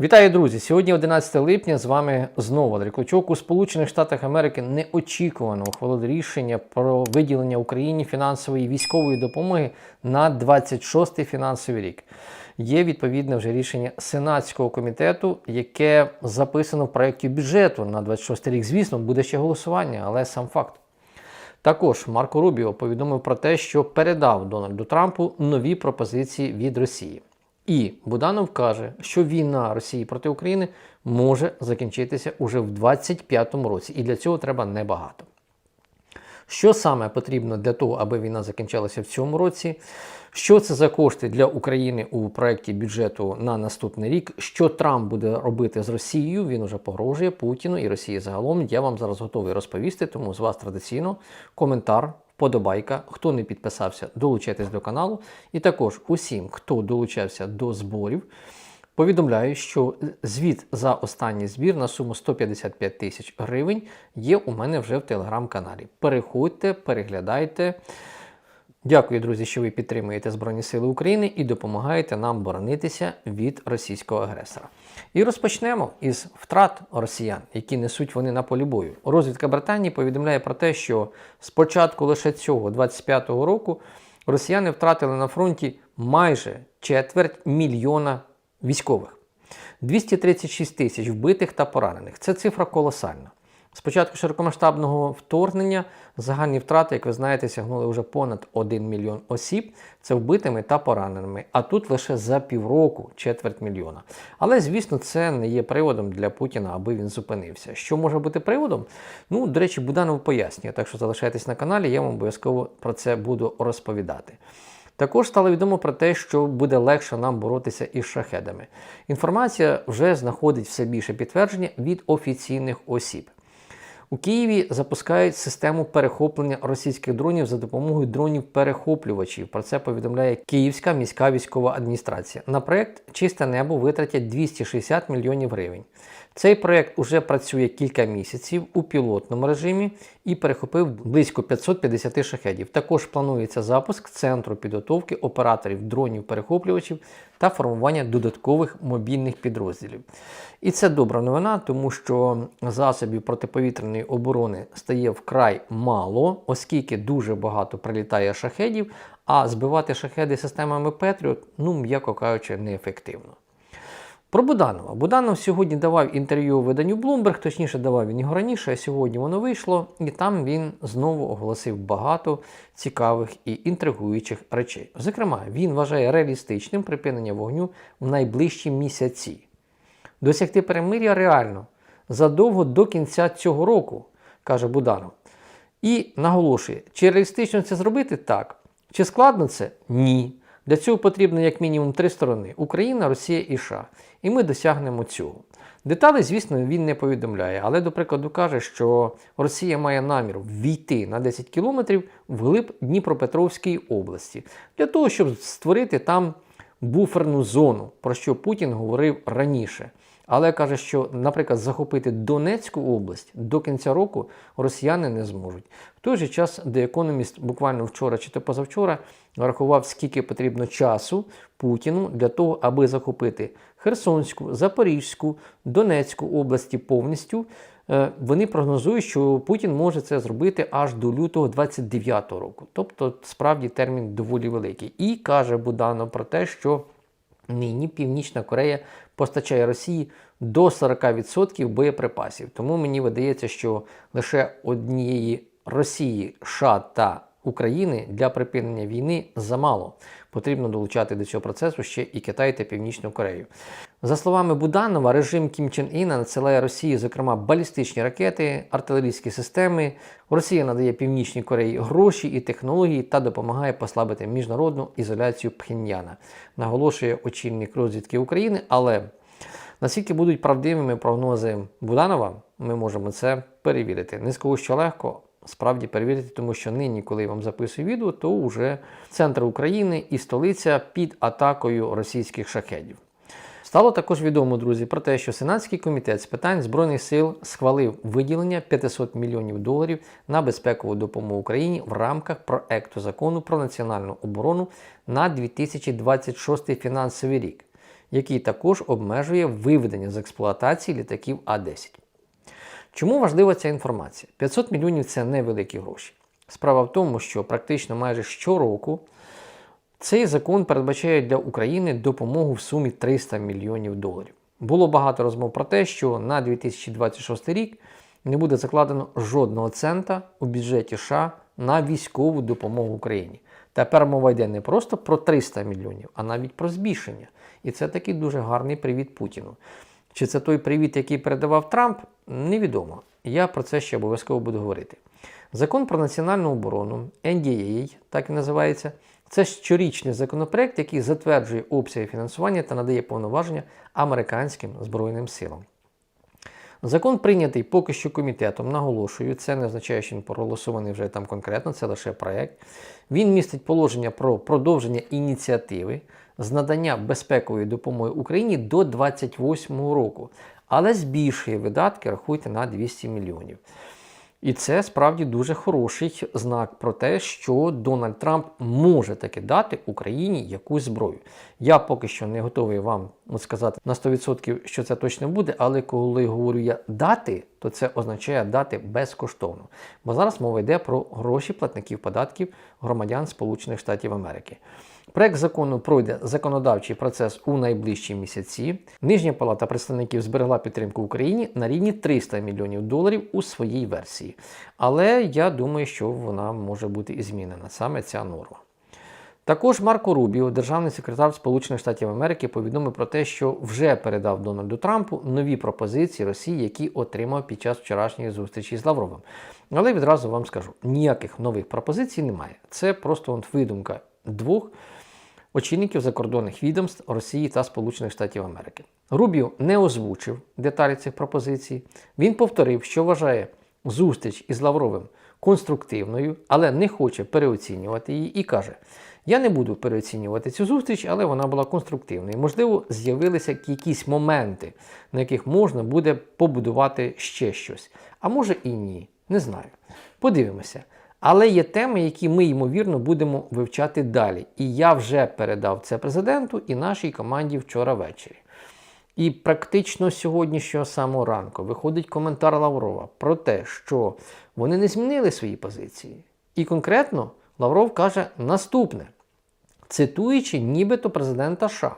Вітаю, друзі! Сьогодні 11 липня. З вами знову Валерій Клочок. У Сполучених Штатах Америки неочікувано ухвалили рішення про виділення Україні фінансової військової допомоги на 26-й фінансовий рік. Є відповідне вже рішення Сенатського комітету, яке записано в проєкті бюджету на 26 рік. Звісно, буде ще голосування, але сам факт. Також Марко Рубіо повідомив про те, що передав Дональду Трампу нові пропозиції від Росії. І Буданов каже, що війна Росії проти України може закінчитися уже в 2025 році, і для цього треба небагато. Що саме потрібно для того, аби війна закінчилася в цьому році? Що це за кошти для України у проєкті бюджету на наступний рік? Що Трамп буде робити з Росією? Він уже погрожує Путіну і Росії загалом. Я вам зараз готовий розповісти, тому з вас традиційно коментар, вподобайка. Хто не підписався, долучайтесь до каналу. І також усім, хто долучався до зборів. Повідомляю, що звіт за останній збір на суму 155 тисяч гривень є у мене вже в телеграм-каналі. Переходьте, переглядайте. Дякую, друзі, що ви підтримуєте Збройні Сили України і допомагаєте нам боронитися від російського агресора. І розпочнемо із втрат росіян, які несуть вони на полі бою. Розвідка Британії повідомляє про те, що з початку лише цього 25-го року росіяни втратили на фронті майже четверть мільйона військових. 236 тисяч вбитих та поранених. Це цифра колосальна. З початку широкомасштабного вторгнення загальні втрати, як ви знаєте, сягнули вже понад 1 мільйон осіб. Це вбитими та пораненими. А тут лише за півроку четверть мільйона. Але, звісно, це не є приводом для Путіна, аби він зупинився. Що може бути приводом? Ну, до речі, Буданов пояснює, так що залишайтесь на каналі, я вам обов'язково про це буду розповідати. Також стало відомо про те, що буде легше нам боротися із шахедами. Інформація вже знаходить все більше підтвердження від офіційних осіб. У Києві запускають систему перехоплення російських дронів за допомогою дронів-перехоплювачів. Про це повідомляє Київська міська військова адміністрація. На проект Чисте небо витратять 260 мільйонів гривень. Цей проект уже працює кілька місяців у пілотному режимі і перехопив близько 550 шахедів. Також планується запуск центру підготовки операторів дронів-перехоплювачів та формування додаткових мобільних підрозділів. І це добра новина, тому що засобів протиповітряної оборони стає вкрай мало, оскільки дуже багато прилітає шахедів, а збивати шахеди системами Петріот, ну, м'яко кажучи, неефективно. Про Буданова. Буданов сьогодні давав інтерв'ю виданню Bloomberg, точніше давав він його раніше, а сьогодні воно вийшло, і там він знову оголосив багато цікавих і інтригуючих речей. Зокрема, він вважає реалістичним припинення вогню в найближчі місяці. Досягти перемир'я реально задовго до кінця цього року, каже Буданов. І наголошує, чи реалістично це зробити так? Чи складно це? Ні. Для цього потрібно як мінімум три сторони: Україна, Росія і США. І ми досягнемо цього. Деталі, звісно, він не повідомляє, але, до прикладу, каже, що Росія має намір ввійти на 10 кілометрів вглиб Дніпропетровської області для того, щоб створити там буферну зону, про що Путін говорив раніше. Але каже, що, наприклад, захопити Донецьку область до кінця року росіяни не зможуть. В той же час The Economist буквально вчора чи то позавчора рахував, скільки потрібно часу Путіну для того, аби захопити Херсонську, Запорізьку, Донецьку області повністю. Е, Вони прогнозують, що Путін може це зробити аж до лютого 29-го року. Тобто, справді термін доволі великий. І каже Буданов про те, що нині Північна Корея постачає Росії до 40% боєприпасів. Тому мені видається, що лише однієї Росії, США та України для припинення війни замало. Потрібно долучати до цього процесу ще і Китай та Північну Корею. За словами Буданова, режим Кім Чен Іна надсилає Росії, зокрема, балістичні ракети, артилерійські системи. Росія надає Північній Кореї гроші і технології та допомагає послабити міжнародну ізоляцію Пхеньяна, наголошує очільник розвідки України. Але наскільки будуть правдивими прогнози Буданова, ми можемо це перевірити. Не скажу, що легко. Справді перевірити, тому що нині, коли я вам записую відео, то вже центр України і столиця під атакою російських шахедів. Стало також відомо, друзі, про те, що Сенатський комітет з питань Збройних сил схвалив виділення 500 мільйонів доларів на безпекову допомогу Україні в рамках проекту закону про національну оборону на 2026 фінансовий рік, який також обмежує виведення з експлуатації літаків А-10. Чому важлива ця інформація? 500 мільйонів це невеликі гроші. Справа в тому, що практично майже щороку цей закон передбачає для України допомогу в сумі 300 мільйонів доларів. Було багато розмов про те, що на 2026 рік не буде закладено жодного цента у бюджеті США на військову допомогу Україні. Тепер мова йде не просто про 300 мільйонів, а навіть про збільшення. І це такий дуже гарний привіт Путіну. Чи це той привіт, який передавав Трамп, невідомо. Я про це ще обов'язково буду говорити. Закон про національну оборону, NDAA, так і називається, це щорічний законопроект, який затверджує обсяги фінансування та надає повноваження американським Збройним силам. Закон прийнятий поки що комітетом, наголошую, це не означає, що він проголосований вже там конкретно, це лише проект. Він містить положення про продовження ініціативи з надання безпекової допомоги Україні до 2028 року, але збільшує видатки, рахуйте, на 200 мільйонів. І це справді дуже хороший знак про те, що Дональд Трамп може таки дати Україні якусь зброю. Я поки що не готовий вам от сказати на 100%, що це точно буде, але коли говорю я дати, то це означає дати безкоштовно. Бо зараз мова йде про гроші платників податків громадян Сполучених Штатів Америки. Проект закону пройде законодавчий процес у найближчі місяці. Нижня палата представників зберегла підтримку Україні на рівні 300 мільйонів доларів у своїй версії. Але я думаю, що вона може бути і змінена саме ця норма. Також Марко Рубіо, державний секретар Сполучених Штатів Америки, повідомив про те, що вже передав Дональду Трампу нові пропозиції Росії, які отримав під час вчорашньої зустрічі з Лавровим. Але відразу вам скажу: ніяких нових пропозицій немає. Це просто видумка двох очільників закордонних відомств Росії та Сполучених Штатів Америки. Рубіо не озвучив деталі цих пропозицій. Він повторив, що вважає зустріч із Лавровим конструктивною, але не хоче переоцінювати її, і каже: Я не буду переоцінювати цю зустріч, але вона була конструктивною. Можливо, з'явилися якісь моменти, на яких можна буде побудувати ще щось. А може і ні. Не знаю. Подивимося. Але є теми, які ми, ймовірно, будемо вивчати далі. І я вже передав це президенту і нашій команді вчора ввечері. І практично сьогоднішнього самого ранку виходить коментар Лаврова про те, що вони не змінили свої позиції. І конкретно Лавров каже наступне, цитуючи нібито президента США.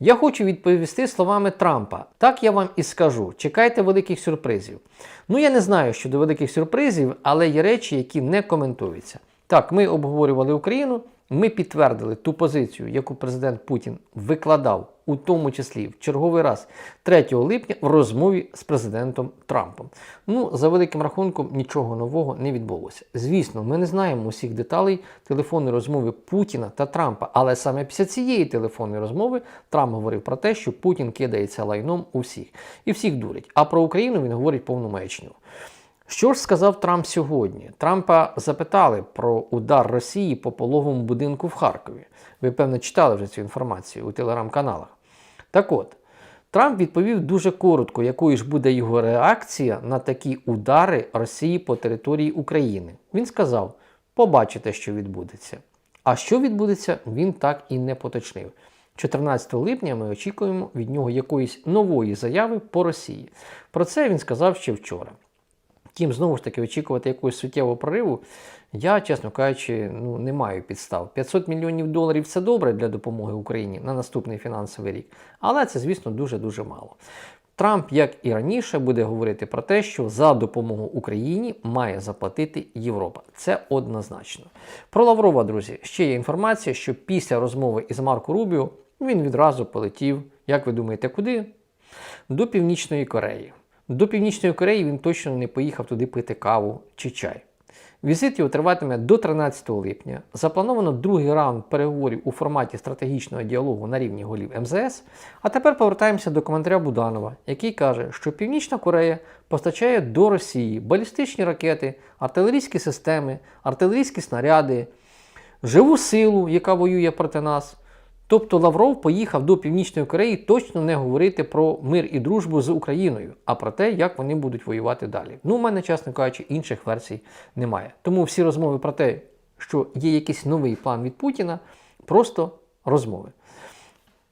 Я хочу відповісти словами Трампа. Так я вам і скажу. Чекайте великих сюрпризів. Ну я не знаю щодо великих сюрпризів, але є речі, які не коментуються. Так, ми обговорювали Україну. Ми підтвердили ту позицію, яку президент Путін викладав, у тому числі в черговий раз 3 липня в розмові з президентом Трампом. Ну, за великим рахунком, нічого нового не відбулося. Звісно, ми не знаємо усіх деталей телефонної розмови Путіна та Трампа, але саме після цієї телефонної розмови Трамп говорив про те, що Путін кидається лайном у всіх і всіх дурить. А про Україну він говорить повну маячню. Що ж сказав Трамп сьогодні? Трампа запитали про удар Росії по пологовому будинку в Харкові. Ви, певно, читали вже цю інформацію у телеграм-каналах. Так от, Трамп відповів дуже коротко, якою ж буде його реакція на такі удари Росії по території України. Він сказав: побачите, що відбудеться. А що відбудеться, він так і не поточнив. 14 липня ми очікуємо від нього якоїсь нової заяви по Росії. Про це він сказав ще вчора. Втім, знову ж таки, очікувати якогось суттєвого прориву, я, чесно кажучи, ну, не маю підстав. 500 мільйонів доларів це добре для допомоги Україні на наступний фінансовий рік, але це, звісно, дуже-дуже мало. Трамп, як і раніше, буде говорити про те, що за допомогу Україні має заплатити Європа. Це однозначно. Про Лаврова, друзі, ще є інформація, що після розмови із Марко Рубіо він відразу полетів, як ви думаєте, куди? До Північної Кореї. До Північної Кореї він точно не поїхав туди пити каву чи чай. Візит його триватиме до 13 липня. Заплановано другий раунд переговорів у форматі стратегічного діалогу на рівні голів МЗС. А тепер повертаємося до коментаря Буданова, який каже, що Північна Корея постачає до Росії балістичні ракети, артилерійські системи, артилерійські снаряди, живу силу, яка воює проти нас. Тобто Лавров поїхав до Північної Кореї точно не говорити про мир і дружбу з Україною, а про те, як вони будуть воювати далі. Ну, у мене, чесно кажучи, інших версій немає. Тому всі розмови про те, що є якийсь новий план від Путіна, просто розмови.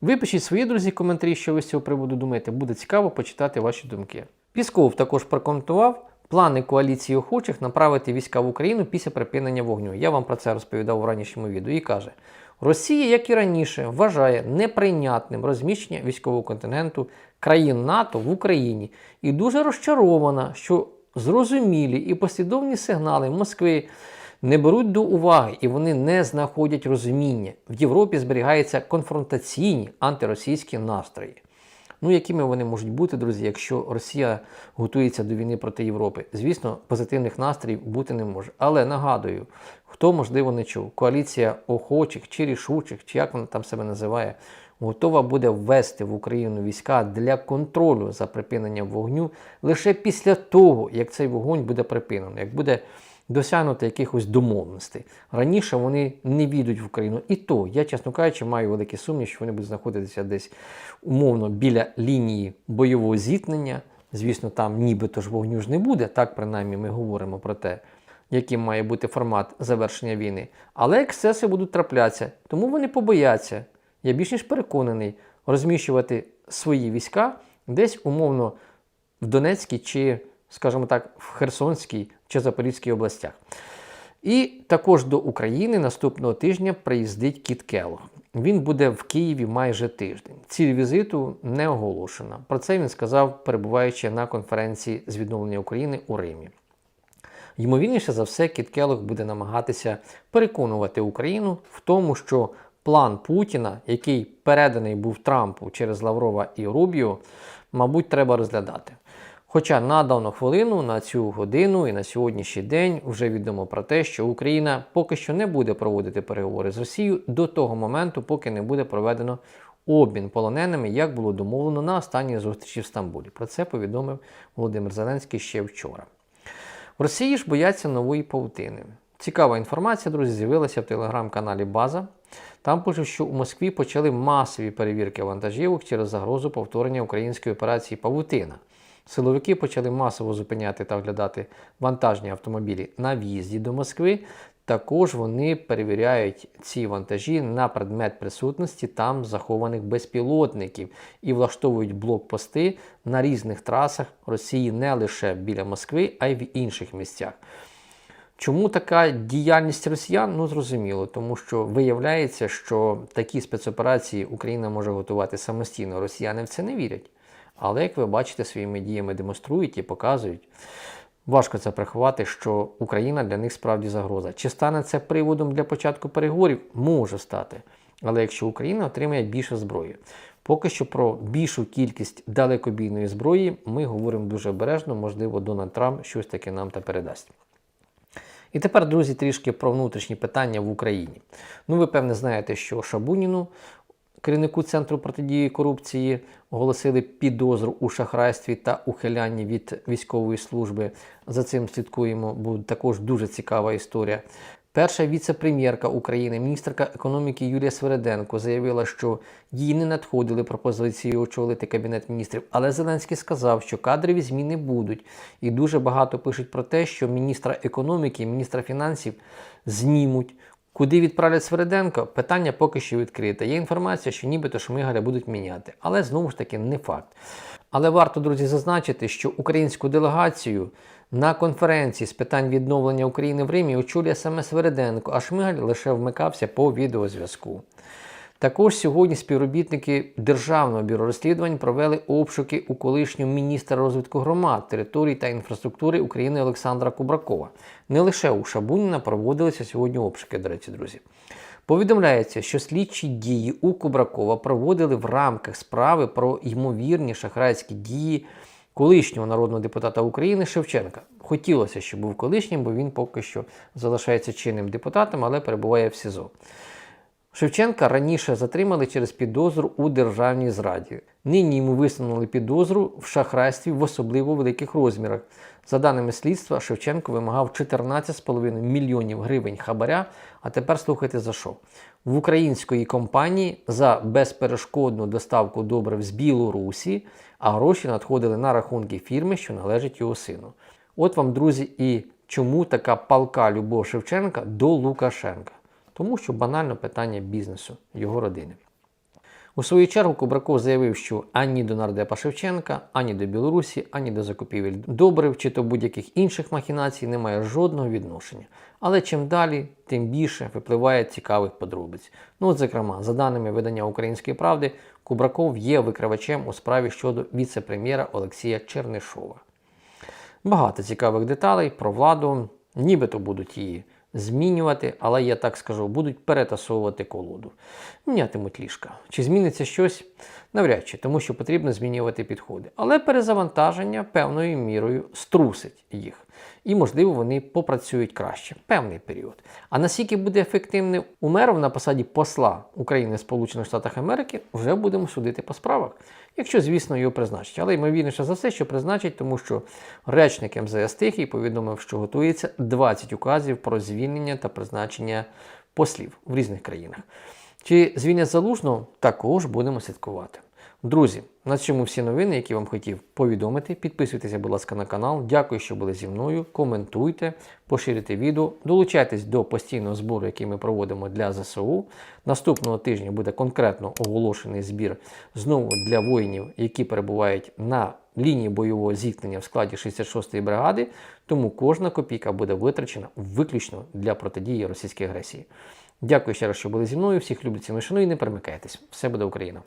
Ви пишіть свої друзі коментарі, що ви з цього приводу думаєте. Буде цікаво почитати ваші думки. Пісков також прокоментував плани коаліції охочих направити війська в Україну після припинення вогню. Я вам про це розповідав у ранішньому відео і каже: Росія, як і раніше, вважає неприйнятним розміщення військового контингенту країн НАТО в Україні і дуже розчарована, що зрозумілі і послідовні сигнали Москви не беруть до уваги і вони не знаходять розуміння. В Європі зберігаються конфронтаційні антиросійські настрої. Ну, якими вони можуть бути, друзі, якщо Росія готується до війни проти Європи? Звісно, позитивних настроїв бути не може. Але нагадую, хто можливо не чув, коаліція охочих чи рішучих, чи як вона там себе називає, готова буде ввести в Україну війська для контролю за припиненням вогню лише після того, як цей вогонь буде припинено, як буде досягнути якихось домовленостей. Раніше вони не війдуть в Україну. І то, я, чесно кажучи, маю великий сумнів, що вони будуть знаходитися десь умовно біля лінії бойового зіткнення. Звісно, там нібито ж вогню ж не буде, так принаймні ми говоримо про те, яким має бути формат завершення війни. Але ексцеси будуть траплятися, тому вони побояться. Я більш ніж переконаний розміщувати свої війська десь умовно в Донецькій чи, скажімо так, в Херсонській чи Запорізькій областях. І також до України наступного тижня приїздить Кіт Келлог. Він буде в Києві майже тиждень. Ціль візиту не оголошена. Про це він сказав, перебуваючи на конференції з відновлення України у Римі. Ймовірніше за все, Кіт Келлог буде намагатися переконувати Україну в тому, що план Путіна, який переданий був Трампу через Лаврова і Рубіо, мабуть, треба розглядати. Хоча на дану хвилину, на цю годину і на сьогоднішній день вже відомо про те, що Україна поки що не буде проводити переговори з Росією до того моменту, поки не буде проведено обмін полоненими, як було домовлено на останній зустрічі в Стамбулі. Про це повідомив Володимир Зеленський ще вчора. В Росії ж бояться нової павутини. Цікава інформація, друзі, з'явилася в телеграм-каналі База. Там пишуть, що у Москві почали масові перевірки вантажівок через загрозу повторення української операції Павутина. Силовики почали масово зупиняти та оглядати вантажні автомобілі на в'їзді до Москви. Також вони перевіряють ці вантажі на предмет присутності там захованих безпілотників і влаштовують блокпости на різних трасах Росії не лише біля Москви, а й в інших місцях. Чому така діяльність росіян? Ну зрозуміло, тому що виявляється, що такі спецоперації Україна може готувати самостійно. Росіяни в це не вірять. Але, як ви бачите, своїми діями демонструють і показують. Важко це приховати, що Україна для них справді загроза. Чи стане це приводом для початку переговорів? Може стати. Але якщо Україна отримає більше зброї, поки що про більшу кількість далекобійної зброї ми говоримо дуже обережно, можливо, Дональд Трамп щось таке нам та передасть. І тепер, друзі, трішки про внутрішні питання в Україні. Ну, ви певне знаєте, що Шабуніну, керівнику Центру протидії корупції, оголосили підозру у шахрайстві та ухилянні від військової служби. За цим слідкуємо, буде також дуже цікава історія. Перша віце-прем'єрка України, міністерка економіки Юлія Свереденко, заявила, що їй не надходили пропозиції очолити кабінет міністрів. Але Зеленський сказав, що кадрові зміни будуть. І дуже багато пишуть про те, що міністра економіки, міністра фінансів знімуть. Куди відправлять Свереденко? Питання поки що відкрите. Є інформація, що нібито Шмигаля будуть міняти, але знову ж таки не факт. Але варто, друзі, зазначити, що українську делегацію на конференції з питань відновлення України в Римі очолює саме Свереденко, а Шмигаль лише вмикався по відеозв'язку. Також сьогодні співробітники Державного бюро розслідувань провели обшуки у колишнього міністра розвитку громад, територій та інфраструктури України Олександра Кубракова. Не лише у Шабуніна проводилися сьогодні обшуки, до речі, друзі. Повідомляється, що слідчі дії у Кубракова проводили в рамках справи про ймовірні шахрайські дії колишнього народного депутата України Шевченка. Хотілося, щоб був колишнім, бо він поки що залишається чинним депутатом, але перебуває в СІЗО. Шевченка раніше затримали через підозру у державній зраді. Нині йому висунули підозру в шахрайстві в особливо великих розмірах. За даними слідства, Шевченко вимагав 14,5 мільйонів гривень хабаря. А тепер слухайте за що. В української компанії за безперешкодну доставку добрив з Білорусі, а гроші надходили на рахунки фірми, що належить його сину. От вам, друзі, і чому така палка любов Шевченка до Лукашенка. Тому що банально питання бізнесу, його родини. У свою чергу Кубраков заявив, що ані до нардепа Шевченка, ані до Білорусі, ані до закупівель добрив чи то будь-яких інших махінацій немає жодного відношення. Але чим далі, тим більше випливає цікавих подробиць. Ну, зокрема, за даними видання Української правди, Кубраков є викривачем у справі щодо віце-прем'єра Олексія Чернишова. Багато цікавих деталей про владу, нібито будуть її змінювати, але я так скажу, будуть перетасовувати колоду. Мінятимуть ліжка. Чи зміниться щось? Навряд чи, тому що потрібно змінювати підходи. Але перезавантаження певною мірою струсить їх. І, можливо, вони попрацюють краще певний період. А наскільки буде ефективним Умеров на посаді посла України в Сполучених Штатах Америки, вже будемо судити по справах. Якщо, звісно, його призначать. Але ймовірніше за все, що призначать, тому що речник МЗС Тихий повідомив, що готується 20 указів про звільнення та призначення послів в різних країнах. Чи звільнять залужно, також будемо слідкувати. Друзі, на цьому всі новини, які вам хотів повідомити. Підписуйтеся, будь ласка, на канал. Дякую, що були зі мною. Коментуйте, поширюйте відео, долучайтесь до постійного збору, який ми проводимо для ЗСУ. Наступного тижня буде конкретно оголошений збір знову для воїнів, які перебувають на лінії бойового зіткнення в складі 66-ї бригади. Тому кожна копійка буде витрачена виключно для протидії російській агресії. Дякую ще раз, що були зі мною. Всіх люблю ціну і і не перемикайтесь. Все буде Україна!